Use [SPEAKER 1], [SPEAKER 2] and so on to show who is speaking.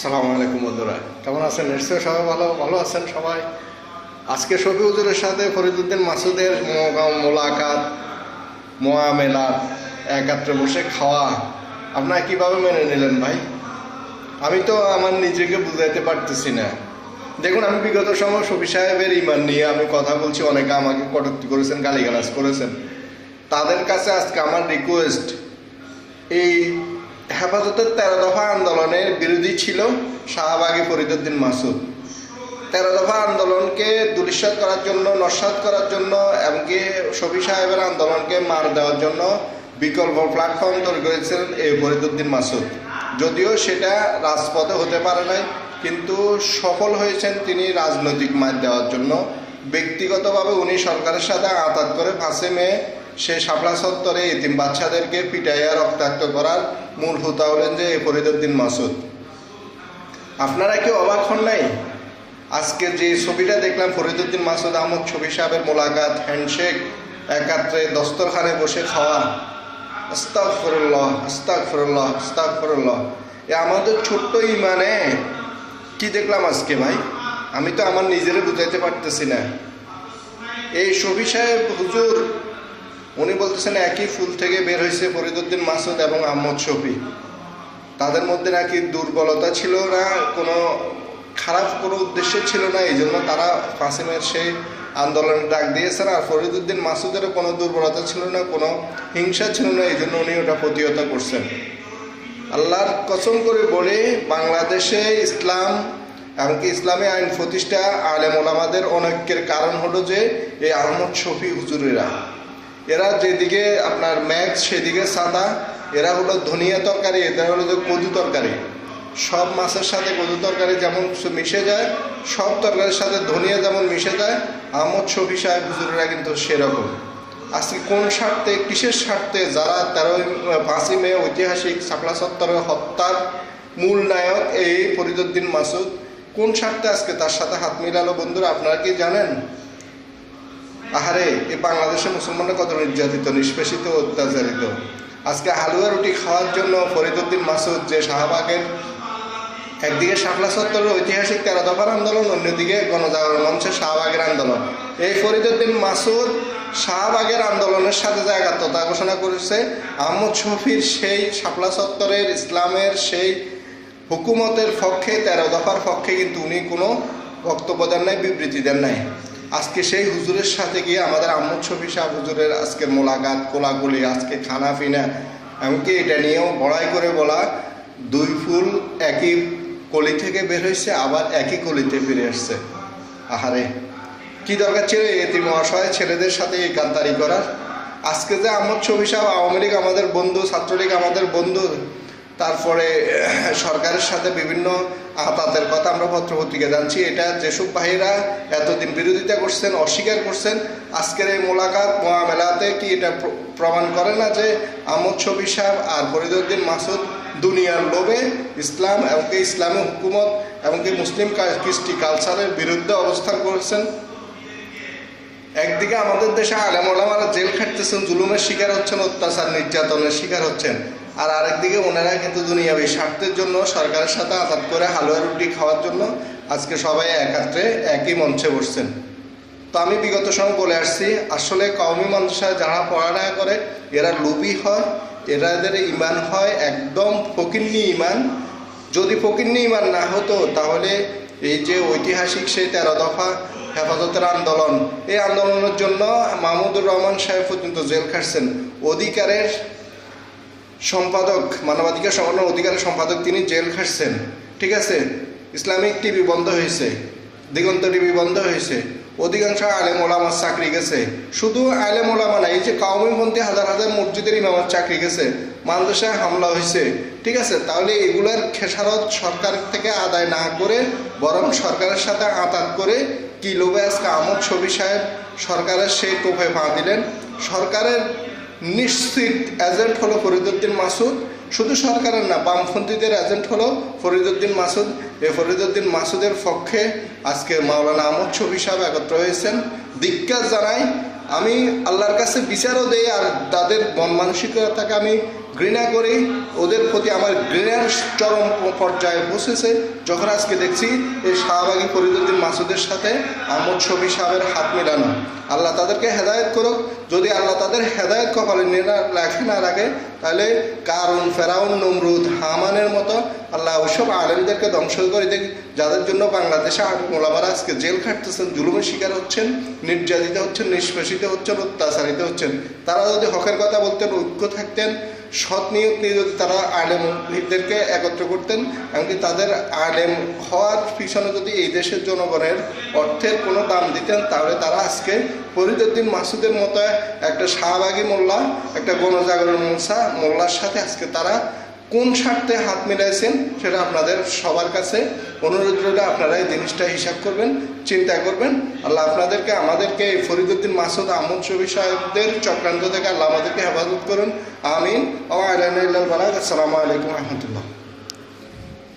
[SPEAKER 1] সালাম আলাইকুম বন্ধুরা। কেমন আছেন? নিশ্চয়ই সবাই ভালো ভালো আছেন সবাই? আজকে শফি সাথে ফরিদুদ্দিন মাসুদের মোগাম মোলাকাত মোয়ামেলাত একাত্রে বসে খাওয়া, আপনারা কীভাবে মেনে নিলেন ভাই? আমি তো আমার নিজেকে বুঝাইতে পারতেছি না। দেখুন, আমি বিগত সময় শফি সাহেবের ইমান নিয়ে আমি কথা বলছি, অনেকে আমাকে কটূক্তি করেছেন, গালিগালাজ করেছেন। তাদের কাছে আজকে আমার রিকোয়েস্ট এই হেফাজতের তেরো দফা আন্দোলনের বিরোধী ছিল শাহবাগী ফরিদুদ্দিন মাসুদ। তেরো দফা আন্দোলনকে দুলিশ্বাত করার জন্য, নস্বাত করার জন্য এমনকি শফি সাহেবের আন্দোলনকে মার দেওয়ার জন্য বিকল্প প্ল্যাটফর্ম তৈরি করেছিলেন এই ফরিদুদ্দিন মাসুদ। যদিও সেটা রাজপথে হতে পারে নাই, কিন্তু সফল হয়েছেন তিনি রাজনৈতিক মার দেওয়ার জন্য। ব্যক্তিগতভাবে উনি সরকারের সাথে আতাত করে ফাঁসে মেয়ে সে শাপলা সত্তরে এতিম বাচ্চাদেরকে পিটাইয়া রক্তাক্ত করার মূল হুতা হলেন যে ফরিদুদ্দিন মাসুদ। আপনারা কি অবাক হন নাই? আজকে যে ছবিটা দেখলাম ফরিদুদ্দিন মাসুদ আহমদ ছবি সাহেবের মোলাকাত, হ্যান্ডশেক, একাত্রে দস্তরখানে বসে খাওয়া। আস্তাক ফরুল্লাহ আস্তাক ফরুল্লাহ আস্তাক ফরুল্লাহ এ আমাদের ছোট্ট ইমানে কি দেখলাম আজকে ভাই? আমি তো আমার নিজেরে বুঝাইতে পারতেছি না। এই শফি সাহেব হুজুর উনি বলতেছেন, একই ফুল থেকে বের হয়েছে ফরিদুদ্দিন মাসুদ এবং আহমদ শফি তাদের মধ্যে নাকি দুর্বলতা ছিল না, কোনো খারাপ কোনো উদ্দেশ্য ছিল না এই জন্য তারা ফাসিমের সেই আন্দোলনের ডাক দিয়েছেন। আর ফরিদুদ্দিন মাসুদেরও কোনো দুর্বলতা ছিল না, কোনো হিংসা ছিল না এই জন্য উনি ওটা প্রতিহত করছেন। আল্লাহর কসম করে বলে, বাংলাদেশে ইসলাম এমনকি ইসলামী আইন প্রতিষ্ঠা আলেম ওলামাদের অনৈক্যের কারণ হলো যে এই আহমদ শফি হুজুরেরা। এরা যেদিকে আপনার ম্যাচ সেদিকে সাদা। এরা হলো ধনিয়া তরকারি এরা হলো কদু তরকারি। সব মাছের সাথে কদু তরকারি যেমন মিশে যায়, সব তরকারির সাথে ধনিয়া যেমন মিশে যায়, আহমদ শফি সাহেব হুজুরেরা কিন্তু সেরকম। আজকে কোন স্বার্থে, কিসের স্বার্থে যারা তেরোই, পাঁচই মে ঐতিহাসিক শাপলা সত্তরের হত্যার মূল নায়ক এই ফরিদুদ্দিন মাসুদ, কোন স্বার্থে আজকে তার সাথে হাত মিলালো বন্ধুরা, আপনারা কি জানেন? আহারে, এই বাংলাদেশে মুসলমানরা কত নির্যাতিত, নিষ্পেষিত, অত্যাচারিত? আজকে হালুয়া রুটি খাওয়ার জন্য ফরিদুদ্দিন মাসুদ যে শাহবাগের একদিকে শাপলা সত্তরের ঐতিহাসিক তেরো দফার আন্দোলন, অন্যদিকে গণজাগরণ মঞ্চের শাহবাগের আন্দোলন। এই ফরিদুদ্দিন মাসুদ শাহবাগের আন্দোলনের সাথে যে একাত্মতা ঘোষণা করেছে। আহমদ শফির সেই শাপলা সত্তরের ইসলামের সেই হুকুমতের পক্ষে তেরো দফার পক্ষে কিন্তু উনি কোনো বক্তব্য দেন নাই, বিবৃতি দেন নাই। আজকে সেই হুজুরের সাথে গিয়ে আমাদের আহমদ শফি সাহ হুজুরের আজকের মোলাকাত কোলাগুলি আজকে খানা ফিনা এমনকি এটা নিয়েও বড়াই করে বলা, দুই ফুল একই কলি থেকে বের হয়েছে, আবার একই কলিতে ফিরে আসছে। আহারে, কি দরকার ছিল এতিম মহাশয় ছেলেদের সাথে এই গাদ্দারি করার? আজকে যে আহমদ শফি সাহেব, আওয়ামী লীগ আমাদের বন্ধু, ছাত্রলীগ আমাদের বন্ধু তারপরে সরকারের সাথে বিভিন্ন আতাতের কথা আমরা পত্রপত্রিকা জানছি। এটা যেসব ভাইরা এতদিন বিরোধিতা করছেন, অস্বীকার করছেন, আজকের এই মোলাকাত মহামেলাতে কি এটা প্রমাণ করে না যে আহমদ শফি সাহেব আর ফরিদুদ্দিন মাসুদ দুনিয়ার লোভে ইসলাম এমনকি ইসলামী হুকুমত এমনকি মুসলিম কৃষ্টি কালচারের বিরুদ্ধে অবস্থান করেছেন? একদিকে আমাদের দেশে আলেম ওলামারা জেল খাটতেছেন, জুলুমের শিকার হচ্ছেন, অত্যাচার নির্যাতনের শিকার হচ্ছেন। আর আরেকদিকে ওনারা কিন্তু দুনিয়াবী স্বার্থের জন্য, সরকারের সাথে আঘাত করে হালুয়া রুটি খাওয়ার জন্য আজকে সবাই একাত্রে একই মঞ্চে বসছেন। তো আমি বিগত সময় বলে আসছি, আসলে কওমি মানুষরা যারা পড়ালেখা করে, এরা লুবি হয় এরাদের ইমান হয় একদম ফকিন্নি ইমান। যদি ফকিন্নি ইমান না হতো, তাহলে এই যে ঐতিহাসিক সেই তেরো দফা হেফাজতের আন্দোলন, এই আন্দোলনের জন্য মাহমুদুর রহমান সাহেব পর্যন্ত জেল খাটছেন। অধিকারের সম্পাদক, মানবাধিকার সংগঠনের অধিকারের সম্পাদক তিনি জেল খাটছেন। ঠিক আছে? ইসলামিক টিভি বন্ধ হয়েছে। দিগন্ত টিভি বন্ধ হয়েছে। অধিকাংশ আলেম ওলামার চাকরি গেছে। শুধু আলেম ওলামা নাই যে কাউমিপন্থী হাজার হাজার মসজিদের ইমামার চাকরি গেছে। মাদ্রাসায় হামলা হয়েছে। ঠিক আছে? তাহলে এগুলার খেসারত সরকার থেকে আদায় না করে, বরং সরকারের সাথে আতাত করে কি লোভে আজকে আহমদ শফি সাহেব সরকারের সেই টোপে পা দিলেন? সরকারের নিশ্চিত এজেন্ট হলো ফরিদুদ্দিন মাসুদ। শুধু সরকারের না, বামপন্থীদের এজেন্ট হলো ফরিদুদ্দিন মাসুদ। এই ফরিদুদ্দিন মাসুদের পক্ষে আজকে মাওলানা আহমদ ছবি সাহেব একত্র হয়েছেন। ধিক্কার জানাই, আমি আল্লাহর কাছে বিচারও দেই আর তাদের মন মানসিকতাকে আমি ঘৃণা করি ওদের প্রতি আমার ঘৃণার চরম পর্যায়ে বসেছে। যখন আজকে দেখছি এই শাহবাগী ফরিদুদ্দিন মাসুদের সাথে আহমদ শফি সাহেবের হাত মেলানো। আল্লাহ তাদেরকে হেদায়েত করুক। যদি আল্লাহ তাদের হেদায়ত কপালে রাখে, না রাখে, তাহলে কারণ ফেরাউন, নমরুদ, হামানের মতো আল্লাহ ওইসব আলেমদেরকে ধ্বংস করে দেখ যাদের জন্য বাংলাদেশে আট মোলামারা আজকে জেল খাটতেছেন, জুলুমের শিকার হচ্ছেন, নির্যাতিত হচ্ছেন, নিষ্পেষিত হচ্ছেন, অত্যাচারিত হচ্ছেন। তারা যদি হকের কথা বলতেন, ঐক্য থাকতেন সৎ নিয়ত নিয়ে যদি তারা আলেমদেরকে একত্র করতেন, এমনকি তাদের আলেম হওয়ার পিছনে যদি এই দেশের জনগণের অর্থের কোনো দাম দিতেন, তাহলে তারা আজকে ফরিদুদ্দিন মাসুদের মতো একটা শাহবাগী মোল্লা, একটা গণজাগরণ মোসা মোল্লার সাথে আজকে তারা কোন স্বার্থে হাত মিলাইছেন সেটা আপনাদের সবার কাছে অনুরোধ রইল, আপনারা এই জিনিসটা হিসাব করবেন, চিন্তা করবেন। আল্লাহ আপনাদেরকে, আমাদেরকে এই ফরিদুদ্দিন মাসুদ আহমদ শফি সাহেবদের চক্রান্ত থেকে আল্লাহ আমাদেরকে হেফাজত করুন। আমিন। ও আলাইন আসসালামু আলাইকুম রহমতুল্লাহ।